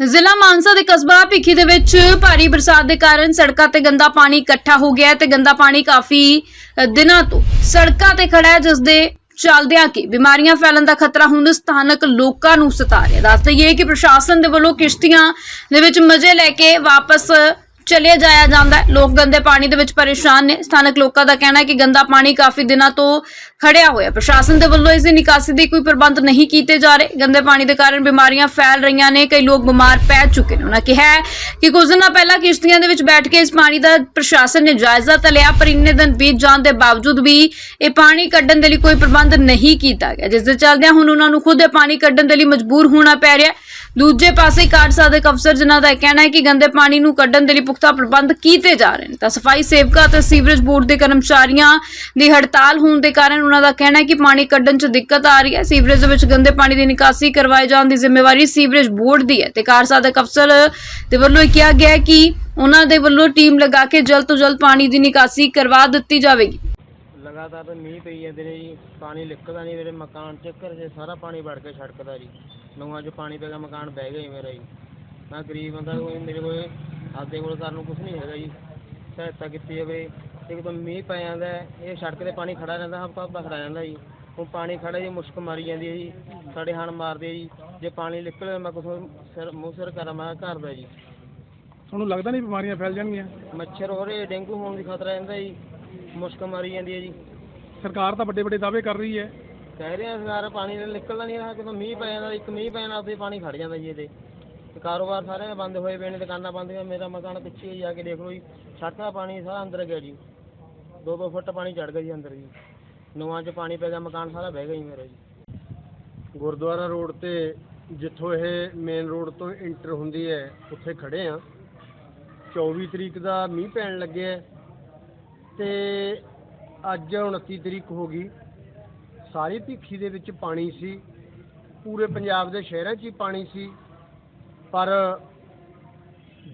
ਜ਼ਿਲ੍ਹਾ ਮਾਨਸਾ ਦੇ ਕਸਬਾ ਭਿੱਖੀ ਦੇ ਵਿੱਚ ਭਾਰੀ ਬਰਸਾਤ ਦੇ ਕਾਰਨ ਸੜਕਾਂ ਤੇ ਗੰਦਾ ਪਾਣੀ ਇਕੱਠਾ ਹੋ ਗਿਆ ਹੈ ਤੇ ਗੰਦਾ ਪਾਣੀ ਕਾਫੀ ਦਿਨਾਂ ਤੋਂ ਸੜਕਾਂ ਤੇ ਖੜਾ ਹੈ, ਜਿਸ ਦੇ ਚੱਲਦਿਆਂ ਕਿ ਬਿਮਾਰੀਆਂ ਫੈਲਣ ਦਾ ਖਤਰਾ ਹੁਣ ਸਥਾਨਕ ਲੋਕਾਂ ਨੂੰ ਸਤਾ ਰਿਹਾ ਦੱਸ ਦਈਏ ਕਿ ਪ੍ਰਸ਼ਾਸਨ ਦੇ ਵੱਲੋਂ ਕਿਸ਼ਤੀਆਂ ਦੇ ਵਿੱਚ ਮਜ਼ੇ ਲੈ ਕੇ ਵਾਪਸ ਚਲੇ ਜਾਇਆ ਜਾਂਦਾ ਹੈ। ਲੋਕ ਗੰਦੇ ਪਾਣੀ ਦੇ ਵਿੱਚ ਪਰੇਸ਼ਾਨ ਨੇ। ਸਥਾਨਕ ਲੋਕਾਂ ਦਾ ਕਹਿਣਾ ਹੈ ਕਿ ਗੰਦਾ ਪਾਣੀ ਕਾਫੀ ਦਿਨਾਂ ਤੋਂ ਖੜਿਆ ਹੋਇਆ ਪ੍ਰਸ਼ਾਸਨ ਦੇ ਵੱਲੋਂ ਇਸ ਦੀ ਨਿਕਾਸੀ ਦੇ ਕੋਈ ਪ੍ਰਬੰਧ ਨਹੀਂ ਕੀਤੇ ਜਾ ਰਹੇ। ਗੰਦੇ ਪਾਣੀ ਦੇ ਕਾਰਨ ਬਿਮਾਰੀਆਂ ਫੈਲ ਰਹੀਆਂ ਨੇ। ਕਈ ਲੋਕ ਬਿਮਾਰ ਪੈ ਚੁੱਕੇ ਨੇ। ਉਹਨਾਂ ਕਿਹਾ ਹੈ ਕਿ ਕੁਝ ਦਿਨਾਂ ਪਹਿਲਾਂ ਕਿਸ਼ਤੀਆਂ ਦੇ ਵਿੱਚ ਬੈਠ ਕੇ ਇਸ ਪਾਣੀ ਦਾ ਪ੍ਰਸ਼ਾਸਨ ਨੇ ਜਾਇਜ਼ਾ ਤਾਂ ਲਿਆ, ਪਰ ਇੰਨੇ ਦਿਨ ਬੀਤ ਜਾਣ ਦੇ ਬਾਵਜੂਦ ਵੀ ਇਹ ਪਾਣੀ ਕੱਢਣ ਦੇ ਲਈ ਕੋਈ ਪ੍ਰਬੰਧ ਨਹੀਂ ਕੀਤਾ ਗਿਆ। ਜਿਸ ਦੇ ਚੱਲਦਿਆਂ ਹੁਣ ਉਹਨਾਂ ਨੂੰ ਖੁਦ ਇਹ ਪਾਣੀ ਕੱਢਣ ਦੇ ਲਈ ਮਜਬੂਰ ਹੋਣਾ ਪੈ ਰਿਹਾ ਹੈ। ਦੂਜੇ ਪਾਸੇ ਕਾਰਡ ਸਾਧਕ ਅਫਸਰ ਜਿਨ੍ਹਾਂ ਦਾ ਕਹਿਣਾ ਹੈ ਕਿ ਗੰਦੇ ਪਾਣੀ ਨੂੰ ਕੱਢਣ ਦੇ ਲਈ ਪੁਖਤਾ ਪ੍ਰਬੰਧ ਕੀਤੇ ਜਾ ਰਹੇ ਨੇ। ਤਾਂ ਸਫ਼ਾਈ ਸੇਵਕਾਂ ਅਤੇ ਸੀਵਰੇਜ ਬੋਰਡ ਦੇ ਕਰਮਚਾਰੀਆਂ ਦੀ ਹੜਤਾਲ ਹੋਣ ਦੇ ਕਾਰਨ ਉਹਨਾਂ ਦਾ ਕਹਿਣਾ ਹੈ ਕਿ ਪਾਣੀ ਕੱਢਣ 'ਚ ਦਿੱਕਤ ਆ ਰਹੀ ਹੈ। ਸੀਵਰੇਜ ਦੇ ਵਿੱਚ ਗੰਦੇ ਪਾਣੀ ਦੀ ਨਿਕਾਸੀ ਕਰਵਾਏ ਜਾਣ ਦੀ ਜ਼ਿੰਮੇਵਾਰੀ ਸੀਵਰੇਜ ਬੋਰਡ ਦੀ ਹੈ ਤੇ ਕਾਰ ਸਾਧਕ ਅਫਸਰ ਦੇ ਵੱਲੋਂ ਕਿਹਾ ਗਿਆ ਕਿ ਉਹਨਾਂ ਦੇ ਵੱਲੋਂ ਟੀਮ ਲਗਾ ਕੇ ਜਲਦ ਤੋਂ ਜਲਦ ਪਾਣੀ ਦੀ ਨਿਕਾਸੀ ਕਰਵਾ ਦਿੱਤੀ ਜਾਵੇਗੀ। ਲਗਾਤਾਰ ਮੀਂਹ ਪਈ ਜਾਂਦੇ ਨੇ ਜੀ, ਪਾਣੀ ਲਿਕਦਾ ਨਹੀਂ ਮੇਰੇ ਮਕਾਨ ਚ ਘਰ ਸਾਰਾ ਪਾਣੀ ਵੜ ਕੇ ਛੜਕਦਾ ਜੀ। ਪਾਣੀ ਪੈ ਗਿਆ ਮਕਾਨ ਬਹਿ ਗਿਆ ਜੀ ਮੇਰਾ ਜੀ। ਮੈਂ ਗਰੀਬ ਬੰਦਾ ਕੋਈ ਮੇਰੇ ਕੋਲ ਆਪਦੇ ਕੋਲ ਕਰਨ ਨੂੰ ਕੁਝ ਨਹੀਂ ਹੈਗਾ ਜੀ। ਸਹਾਇਤਾ ਕੀਤੀ ਜਾਵੇ ਇੱਕ ਤਾਂ ਮੀਂਹ ਪੈ ਜਾਂਦਾ ਹੈ, ਇਹ ਸੜਕ ਤੇ ਪਾਣੀ ਖੜਾ ਰਹਿੰਦਾ ਹਫਤਾ ਹਫਤਾ ਖੜਾ ਰਹਿੰਦਾ ਜੀ। ਹੁਣ ਪਾਣੀ ਖੜਾ ਜੀ ਮੁਸ਼ਕ ਮਾਰੀ ਜਾਂਦੀ ਹੈ ਜੀ ਸਾਡੇ ਹਣ ਮਾਰਦੇ ਆ ਜੀ। ਜੇ ਪਾਣੀ ਨਿਕਲੇ ਮੈਂ ਕੁਛ ਸਿਰ ਮੂੰਹ ਸਿਰ ਕਰਾਂ ਮੈਂ ਘਰ ਦਾ ਜੀ। ਤੁਹਾਨੂੰ ਲੱਗਦਾ ਨਹੀਂ ਬਿਮਾਰੀਆਂ ਫੈਲ ਜਾਣਗੀਆਂ? ਮੱਛਰ ਹੋ ਰਹੇ ਡੇਂਗੂ ਹੋਣ ਦੀ ਖਤਰਾ ਰਹਿੰਦਾ ਜੀ। ਮੁਸ਼ਕ ਮਾਰੀ ਜਾਂਦੀ ਹੈ ਜੀ। ਸਰਕਾਰ ਤਾਂ ਵੱਡੇ ਵੱਡੇ ਦਾਅਵੇ ਕਰ ਰਹੀ ਹੈ। ਕਹਿ ਰਹੇ ਆ ਸਾਰਾ ਪਾਣੀ ਨਿਕਲਦਾ ਨਹੀਂ ਰਿਹਾ ਕਿਉਂਕਿ ਮੀਂਹ ਪੈ ਜਾਂਦਾ, ਇੱਕ ਮੀਂਹ ਪੈਣ ਨਾਲ ਤੇ ਪਾਣੀ ਖੜ ਜਾਂਦਾ ਜੀ ਇਹਦੇ। ਤੇ ਕਾਰੋਬਾਰ ਸਾਰੇ ਬੰਦ ਹੋਏ ਪਏ ਨੇ, ਦੁਕਾਨਾਂ ਬੰਦ ਹੋਈਆਂ, ਮੇਰਾ ਮਕਾਨ ਪਿੱਛੇ ਹੀ ਜਾ ਕੇ ਦੇਖ ਲਓ ਜੀ, ਛੱਤ ਦਾ ਪਾਣੀ ਸਾਰਾ ਅੰਦਰ ਗਿਆ ਜੀ। ਦੋ ਦੋ ਫੁੱਟ ਪਾਣੀ ਚੜ ਗਿਆ ਜੀ ਅੰਦਰ ਜੀ। ਨਵਾਂ 'ਚ ਪਾਣੀ ਪੈ ਗਿਆ, ਮਕਾਨ ਸਾਰਾ ਬਹਿ ਗਿਆ ਜੀ ਮੇਰਾ ਜੀ। ਗੁਰਦੁਆਰਾ ਰੋਡ ਤੇ ਜਿੱਥੋਂ ਇਹ ਮੇਨ ਰੋਡ ਤੋਂ ਇੰਟਰ ਹੁੰਦੀ ਹੈ, ਉੱਥੇ ਖੜੇ ਆ 24 ਤਰੀਕ ਦਾ ਮੀਂਹ ਪੈਣ ਲੱਗਿਆ ਹੈ ਤੇ ਅੱਜ 29 ਤਰੀਕ ਹੋ ਗਈ। ਸਾਰੀ ਭਿੱਖੀ ਦੇ ਵਿੱਚ ਪਾਣੀ ਸੀ। ਪੂਰੇ ਪੰਜਾਬ ਦੇ ਸ਼ਹਿਰਾਂ 'ਚ ਹੀ ਪਾਣੀ ਸੀ। ਪਰ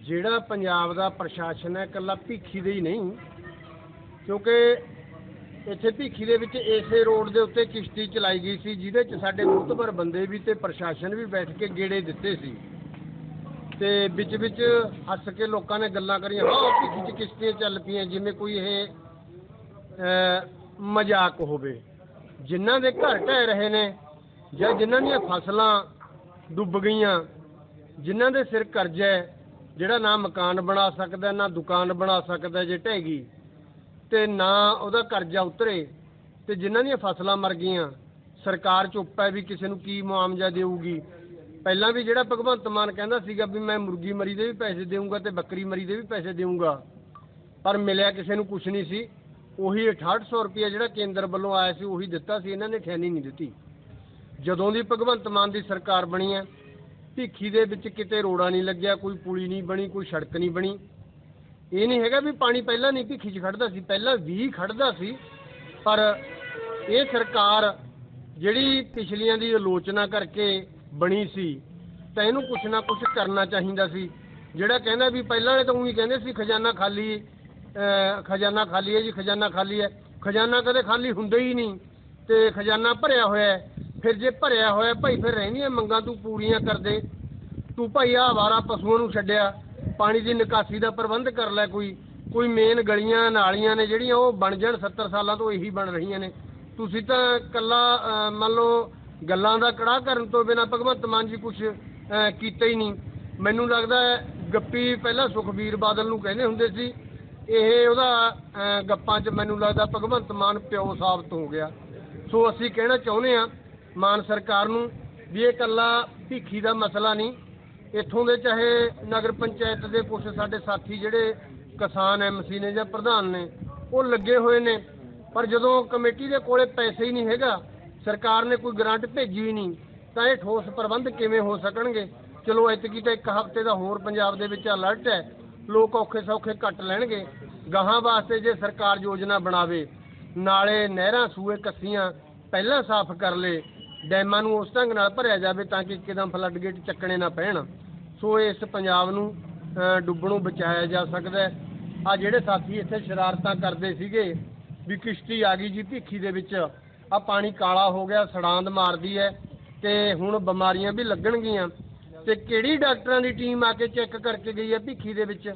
ਜਿਹੜਾ ਪੰਜਾਬ ਦਾ ਪ੍ਰਸ਼ਾਸਨ ਹੈ, ਇਕੱਲਾ ਭਿੱਖੀ ਦੇ ਹੀ ਨਹੀਂ। ਕਿਉਂਕਿ ਇੱਥੇ ਭਿੱਖੀ ਦੇ ਵਿੱਚ ਇਸੇ ਰੋਡ ਦੇ ਉੱਤੇ ਕਿਸ਼ਤੀ ਚਲਾਈ ਗਈ ਸੀ, ਜਿਹਦੇ 'ਚ ਸਾਡੇ ਮੁਤਬਰ ਬੰਦੇ ਵੀ ਤੇ ਪ੍ਰਸ਼ਾਸਨ ਵੀ ਬੈਠ ਕੇ ਗੇੜੇ ਦਿੱਤੇ ਸੀ। ਤੇ ਵਿੱਚ ਵਿੱਚ ਹੱਸ ਕੇ ਲੋਕਾਂ ਨੇ ਗੱਲਾਂ ਕਰੀਆਂ, ਹਾਂ ਭਿੱਖੀ 'ਚ ਕਿਸ਼ਤੀਆਂ ਚੱਲ ਪਈਆਂ, ਜਿਵੇਂ ਕੋਈ ਇਹ ਮਜ਼ਾਕ ਹੋਵੇ। ਜਿਨ੍ਹਾਂ ਦੇ ਘਰ ਢਹਿ ਰਹੇ ਨੇ ਜਾਂ ਜਿਨ੍ਹਾਂ ਦੀਆਂ ਫਸਲਾਂ ਡੁੱਬ ਗਈਆਂ, ਜਿਨ੍ਹਾਂ ਦੇ ਸਿਰ ਕਰਜ਼ਾ ਜਿਹੜਾ ਨਾ ਮਕਾਨ ਬਣਾ ਸਕਦਾ, ਨਾ ਦੁਕਾਨ ਬਣਾ ਸਕਦਾ, ਜੇ ਢਹਿ ਗਈ, ਤੇ ਨਾ ਉਹਦਾ ਕਰਜ਼ਾ ਉਤਰੇ, ਤੇ ਜਿਨ੍ਹਾਂ ਦੀਆਂ ਫਸਲਾਂ ਮਰ ਗਈਆਂ, ਸਰਕਾਰ ਚੁੱਪ ਹੈ ਵੀ ਕਿਸੇ ਨੂੰ ਕੀ ਮੁਆਵਜ਼ਾ ਦੇਊਗੀ? ਪਹਿਲਾਂ ਵੀ ਜਿਹੜਾ ਭਗਵੰਤ ਮਾਨ ਕਹਿੰਦਾ ਸੀਗਾ ਵੀ ਮੈਂ ਮੁਰਗੀ ਮਰੀ ਦੇ ਵੀ ਪੈਸੇ ਦੇਊਂਗਾ ਤੇ ਬੱਕਰੀ ਮਰੀ ਦੇ ਵੀ ਪੈਸੇ ਦੇਊਂਗਾ, ਪਰ ਮਿਲਿਆ ਕਿਸੇ ਨੂੰ ਕੁਝ ਨਹੀਂ ਸੀ। ਉਹੀ 6800 ਰੁਪਏ ਜਿਹੜਾ ਕੇਂਦਰ ਵੱਲੋਂ ਆਇਆ ਸੀ, ਉਹੀ ਦਿੱਤਾ ਸੀ, ਇਹਨਾਂ ਨੇ ਠਿਆਨੀ ਨਹੀਂ ਦਿੱਤੀ। ਜਦੋਂ ਦੀ ਭਗਵੰਤ ਮਾਨ ਦੀ ਸਰਕਾਰ ਬਣੀ ਹੈ, ਭਿੱਖੀ ਦੇ ਵਿੱਚ ਕਿਤੇ ਰੋੜਾ ਨਹੀਂ ਲੱਗਿਆ, ਕੋਈ ਪੁਲੀ ਨਹੀਂ ਬਣੀ, ਕੋਈ ਸੜਕ ਨਹੀਂ ਬਣੀ। ਇਹ ਨਹੀਂ ਹੈਗਾ ਵੀ ਪਾਣੀ ਪਹਿਲਾਂ ਨਹੀਂ ਭਿੱਖੀ 'ਚ ਖੜਦਾ ਸੀ, ਪਹਿਲਾਂ ਵੀ ਖੜਦਾ ਸੀ, ਪਰ ਇਹ ਸਰਕਾਰ ਜਿਹੜੀ ਪਿਛਲੀਆਂ ਦੀ ਆਲੋਚਨਾ ਕਰਕੇ ਬਣੀ ਸੀ, ਤਾਂ ਇਹਨੂੰ ਕੁਛ ਨਾ ਕੁਛ ਕਰਨਾ ਚਾਹੀਦਾ ਸੀ। ਜਿਹੜਾ ਕਹਿੰਦਾ ਵੀ ਪਹਿਲਾਂ ਵਾਲੇ ਤਾਂ ਉਹੀ ਕਹਿੰਦੇ ਸੀ, ਖਜ਼ਾਨਾ ਖਾਲੀ ਖਜ਼ਾਨਾ ਖਾਲੀ ਹੈ ਜੀ, ਖਜ਼ਾਨਾ ਖਾਲੀ ਹੈ। ਖਜ਼ਾਨਾ ਕਦੇ ਖਾਲੀ ਹੁੰਦਾ ਹੀ ਨਹੀਂ ਤੇ ਖਜ਼ਾਨਾ ਭਰਿਆ ਹੋਇਆ ਫਿਰ ਜੇ ਭਰਿਆ ਹੋਇਆ, ਭਾਈ ਫਿਰ ਰਹਿੰਦੀਆਂ ਮੰਗਾਂ ਤੂੰ ਪੂਰੀਆਂ ਕਰ ਦੇ। ਤੂੰ ਭਾਈ ਆਹ ਵਾਰਾ ਪਸ਼ੂਆਂ ਨੂੰ ਛੱਡਿਆ। ਪਾਣੀ ਦੀ ਨਿਕਾਸੀ ਦਾ ਪ੍ਰਬੰਧ ਕਰ ਲੈ ਕੋਈ। ਕੋਈ ਮੇਨ ਗਲੀਆਂ, ਨਾਲੀਆਂ ਨੇ ਜਿਹੜੀਆਂ ਉਹ ਬਣ ਜਾਣ 70 ਸਾਲਾਂ ਤੋਂ ਇਹੀ ਬਣ ਰਹੀਆਂ ਨੇ। ਤੁਸੀਂ ਤਾਂ ਕੱਲਾ ਮੰਨ ਲਓ ਗੱਲਾਂ ਦਾ ਕੜਾਹ ਕਰਨ ਤੋਂ ਬਿਨਾਂ ਭਗਵੰਤ ਮਾਨ ਜੀ ਕੁਝ ਕੀਤਾ ਹੀ ਨਹੀਂ। ਮੈਨੂੰ ਲੱਗਦਾ ਗੱਪੀ ਪਹਿਲਾਂ ਸੁਖਬੀਰ ਬਾਦਲ ਨੂੰ ਕਹਿੰਦੇ ਹੁੰਦੇ ਸੀ ਇਹ ਉਹਦਾ ਗੱਪਾਂ 'ਚ ਮੈਨੂੰ ਲੱਗਦਾ ਭਗਵੰਤ ਮਾਨ ਪਿਓ ਸਾਬਤ ਹੋ ਗਿਆ। ਸੋ ਅਸੀਂ ਕਹਿਣਾ ਚਾਹੁੰਦੇ ਆ ਮਾਨ ਸਰਕਾਰ ਨੂੰ ਵੀ ਇਹ ਕੱਲਾ ਭੀਖੀ ਦਾ ਮਸਲਾ ਨਹੀਂ, ਇੱਥੋਂ ਦੇ ਚਾਹੇ ਨਗਰ ਪੰਚਾਇਤ ਦੇ ਕੁਝ ਸਾਡੇ ਸਾਥੀ ਜਿਹੜੇ ਕਿਸਾਨ ਐਮਸੀ ਨੇ ਜਾਂ ਪ੍ਰਧਾਨ ਨੇ, ਉਹ ਲੱਗੇ ਹੋਏ ਨੇ। ਪਰ ਜਦੋਂ ਕਮੇਟੀ ਦੇ ਕੋਲੇ ਪੈਸੇ ਹੀ ਨਹੀਂ ਹੈਗਾ, ਸਰਕਾਰ ਨੇ ਕੋਈ ਗ੍ਰਾਂਟ ਭੇਜੀ ਨਹੀਂ, ਤਾਂ ਇਹ ਠੋਸ ਪ੍ਰਬੰਧ ਕਿਵੇਂ ਹੋ ਸਕਣਗੇ? ਚਲੋ ਐਤਕੀ ਤਾਂ ਇੱਕ ਹਫ਼ਤੇ ਦਾ ਹੋਰ ਪੰਜਾਬ ਦੇ ਵਿੱਚ ਅਲਰਟ ਹੈ। ਲੋਕ ਔਖੇ ਸੌਖੇ ਕੱਟ ਲੈਣਗੇ। ਗਾਹਾਂ ਵਾਸਤੇ ਜੇ ਸਰਕਾਰ ਯੋਜਨਾ ਬਣਾਵੇ ਨਾਲੇ ਨਹਿਰਾਂ ਸੂਏ ਕੱਸੀਆਂ ਪਹਿਲਾਂ ਸਾਫ਼ ਕਰ ਲੇ ਡੈਮਾਂ ਨੂੰ ਉਸ ਢੰਗ ਨਾਲ ਭਰਿਆ ਜਾਵੇ ਤਾਂ ਕਿ ਇੱਕਦਮ ਫਲੱਡ ਗੇਟ ਚੱਕਣੇ ਨਾ ਪੈਣ। ਸੋ ਇਸ ਪੰਜਾਬ ਨੂੰ ਅਹ, ਡੁੱਬਣੋਂ ਬਚਾਇਆ ਜਾ ਸਕਦਾ ਹੈ। ਆ ਜਿਹੜੇ ਸਾਥੀ ਇੱਥੇ ਸ਼ਰਾਰਤਾਂ ਕਰਦੇ ਸੀਗੇ ਵੀ ਕਿਸ਼ਤੀ ਆ ਗਈ ਜੀ ਭਿੱਖੀ ਦੇ ਵਿੱਚ ਆ ਪਾਣੀ ਕਾਲਾ ਹੋ ਗਿਆ ਸੜਾਂਦ ਮਾਰਦੀ ਹੈ ਤੇ ਹੁਣ ਬਿਮਾਰੀਆਂ ਵੀ ਲੱਗਣਗੀਆਂ। ਤੇ ਕਿਹੜੀ ਡਾਕਟਰਾਂ ਦੀ ਟੀਮ ਆ ਕੇ ਚੈੱਕ ਕਰਕੇ ਗਈ ਹੈ ਭਿੱਖੀ ਦੇ ਵਿੱਚ?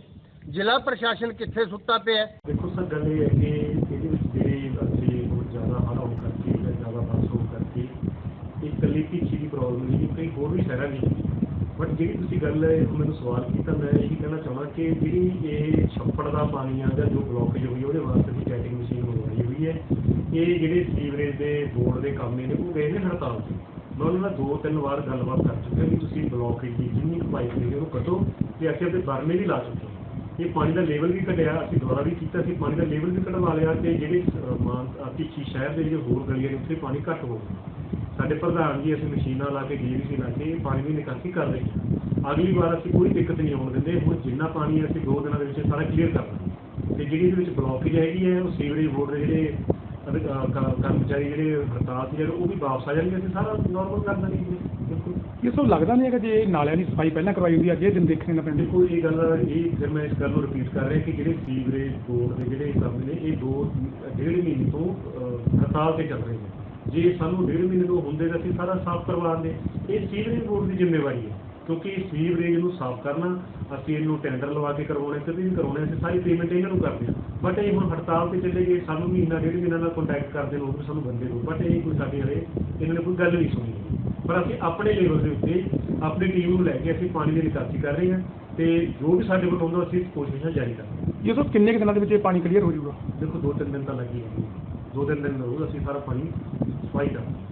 ਜ਼ਿਲ੍ਹਾ ਪ੍ਰਸ਼ਾਸਨ ਕਿੱਥੇ ਸੁੱਤਾ ਪਿਆ ਹੈ? ਦੇਖੋ ਸਰ ਗੱਲ ਇਹ ਹੈ ਕਿ ਇਹਦੇ ਵਿੱਚ ਜਿਹੜੇ ਅਸੀਂ ਬਹੁਤ ਜ਼ਿਆਦਾ ਹੜ੍ਹ ਹੋਣ ਕਰਕੇ ਜਾਂ ਜ਼ਿਆਦਾ ਬਾਰਿਸ਼ ਹੋਣ ਕਰਕੇ ਇਹ ਇਕੱਲੀ ਭੀਖੀ ਦੀ ਪ੍ਰੋਬਲਮ ਨਹੀਂ ਕਈ ਹੋਰ ਵੀ ਸ਼ਹਿਰਾਂ ਵਿੱਚ। ਬਟ ਜਿਹੜੀ ਤੁਸੀਂ ਗੱਲ ਹੈ, ਮੈਨੂੰ ਸਵਾਲ ਕੀਤਾ ਮੈਂ ਇਹੀ ਕਹਿਣਾ ਚਾਹੁੰਦਾ ਕਿ ਜਿਹੜੀ ਇਹ ਛੱਪੜ ਦਾ ਪਾਣੀ ਆ ਜਾਂ ਜੋ ਬਲੋਕੇਜ ਹੋਈ ਹੈ, ਉਹਦੇ ਵਾਸਤੇ ਅਸੀਂ ਕੈਟਿੰਗ ਮਸ਼ੀਨ ਮੰਗਵਾਈ ਹੋਈ ਹੈ। ਇਹ ਜਿਹੜੇ ਸੀਵਰੇਜ ਦੇ ਬੋਰਡ ਦੇ ਕੰਮ ਨੇ ਉਹ ਗਏ ਨੇ ਹੜਤਾਲ ਤੇ। ਮੈਂ ਉਹਨਾਂ ਨਾਲ ਦੋ ਤਿੰਨ ਵਾਰ ਗੱਲਬਾਤ ਕਰ ਚੁੱਕਿਆ ਕਿ ਤੁਸੀਂ ਬਲੌਕੇਜ ਦੀ ਜਿੰਨੀ ਕੁ ਪਾਈਪ ਨੇ ਉਹਨੂੰ ਕੱਢੋ ਤੇ ਅਸੀਂ ਆਪਣੇ ਬਰਨੇ ਵੀ ਲਾ ਚੁੱਕੇ ਹਾਂ। ਇਹ ਪਾਣੀ ਦਾ ਲੈਵਲ ਵੀ ਘਟਿਆ, ਅਸੀਂ ਦੁਬਾਰਾ ਵੀ ਕੀਤਾ ਸੀ, ਪਾਣੀ ਦਾ ਲੈਵਲ ਵੀ ਘਟਵਾ ਲਿਆ ਤੇ ਜਿਹੜੇ ਮਾਨ ਭਿੱਖੀ ਸ਼ਹਿਰ ਦੇ ਜਿਹੜੇ ਹੋਰ ਗਲੀਆਂ ਨੇ ਉੱਥੇ ਪਾਣੀ ਘੱਟ ਹੋ ਗਿਆ। ਸਾਡੇ ਪ੍ਰਧਾਨ ਜੀ ਅਸੀਂ ਮਸ਼ੀਨਾਂ ਲਾ ਕੇ ਡੀਵੀਸੀ ਲਾ ਕੇ ਪਾਣੀ ਦੀ ਨਿਕਾਸੀ ਕਰ ਰਹੇ ਹਾਂ। ਅਗਲੀ ਵਾਰ ਅਸੀਂ ਕੋਈ ਦਿੱਕਤ ਨਹੀਂ ਆਉਣ ਦਿੰਦੇ, ਹੁਣ ਜਿੰਨਾ ਪਾਣੀ ਹੈ ਅਸੀਂ ਦੋ ਦਿਨਾਂ ਦੇ ਵਿੱਚ ਸਾਰਾ ਕਲੀਅਰ ਕਰਨਾ ਦਾਂਗੇ। ਤੇ ਜਿਹੜੀ ਇਹਦੇ ਵਿੱਚ ਬਲੌਕੇਜ ਹੈਗੀ ਹੈ, ਉਹ ਸੀਵਰੇਜ ਬੋਰਡ ਦੇ ਜਿਹੜੇ ਕਰਮਚਾਰੀ ਜਿਹੜੇ ਹੜਤਾਲ ਤੇ ਜਿਹੜੇ ਉਹ ਵੀ ਵਾਪਸ ਆ ਜਾਣਗੇ ਅਸੀਂ ਸਾਰਾ ਨਾਰਮਲ ਕਰ ਦਾਂਗੇ ਜੀ, ਬਿਲਕੁਲ। ਇਹ ਸਭ ਲੱਗਦਾ ਨਹੀਂ ਹੈ ਕਿ ਜੇ ਨਾਲਿਆਂ ਦੀ ਸਫ਼ਾਈ ਪਹਿਲਾਂ ਕਰਵਾਈ ਹੁੰਦੀ ਅੱਜ ਇਹ ਦਿਨ ਦੇਖਣੇ ਨਾ ਪੈਂਦੇ ਦੇਖੋ ਇਹ ਗੱਲ ਇਹ ਫਿਰ ਮੈਂ ਇਸ ਗੱਲ ਨੂੰ ਰਿਪੀਟ ਕਰ ਰਿਹਾ ਕਿ ਜਿਹੜੇ ਸੀਵਰੇਜ ਬੋਰਡ ਦੇ ਜਿਹੜੇ ਕੰਮ ਨੇ ਇਹ ਦੋ ਡੇਢ ਮਹੀਨੇ ਤੋਂ ਹੜਤਾਲ ਤੇ ਚੱਲ ਰਹੇ ਨੇ। ਜੇ ਸਾਨੂੰ ਡੇਢ ਮਹੀਨੇ ਤੋਂ ਹੁੰਦੇ ਤਾਂ ਅਸੀਂ ਸਾਰਾ ਸਾਫ਼ ਕਰਵਾਉਂਦੇ ਇਹ ਸੀਵਰੇਜ ਬੋਰਡ ਦੀ ਜ਼ਿੰਮੇਵਾਰੀ ਹੈ। ਕਿਉਂਕਿ ਸੀਵਰੇਜ ਨੂੰ ਸਾਫ਼ ਕਰਨਾ ਅਸੀਂ ਇਹਨੂੰ ਟੈਂਡਰ ਲਵਾ ਕੇ ਕਰਵਾਉਣੇ ਕਦੇ ਵੀ ਕਰਵਾਉਣੇ ਅਸੀਂ ਸਾਰੀ ਪੇਮੈਂਟ ਇਹਨਾਂ ਨੂੰ ਕਰਦੇ ਹਾਂ। ਬਟ ਇਹ ਹੁਣ ਹੜਤਾਲ ਤੇ ਚੱਲੇ ਗਏ ਸਾਨੂੰ ਮਹੀਨਾ ਡੇਢ ਮਹੀਨਾ ਨਾਲ ਕੰਟੈਕਟ ਕਰਦੇ ਨੇ ਉਹ ਵੀ ਸਾਨੂੰ ਬੰਦੇ ਨੂੰ ਬਟ ਇਹ ਕੋਈ ਸਾਡੇ ਹਲੇ ਇਹਨਾਂ ਨੇ ਕੋਈ ਗੱਲ ਨਹੀਂ ਸੁਣੀ। ਪਰ ਅਸੀਂ ਆਪਣੇ ਲੈਵਲ ਦੇ ਉੱਤੇ ਆਪਣੀ ਟੀਮ ਨੂੰ ਲੈ ਕੇ ਅਸੀਂ ਪਾਣੀ ਦੀ ਨਿਕਾਸੀ ਕਰ ਰਹੇ ਹਾਂ ਤੇ ਜੋ ਵੀ ਸਾਡੇ ਕੋਲ ਹੁੰਦਾ ਅਸੀਂ ਕੋਸ਼ਿਸ਼ਾਂ ਜਾਰੀ ਕਰਾਂਗੇ ਇਹ ਸਭ ਕਿੰਨੇ ਕੁ ਦਿਨਾਂ ਦੇ ਵਿੱਚ ਇਹ ਪਾਣੀ ਕਲੀਅਰ ਹੋ ਜਾਊਗਾ? ਦੇਖੋ ਦੋ ਤਿੰਨ ਦਿਨ ਤਾਂ ਲੱਗੇ ਦੋ ਤਿੰਨ ਦਿਨ ਜ਼ਰੂਰ ਅਸੀਂ ਸਾਰਾ ਪਾਣੀ ਸਫ਼ਾਈ ਕਰਾਂਗੇ।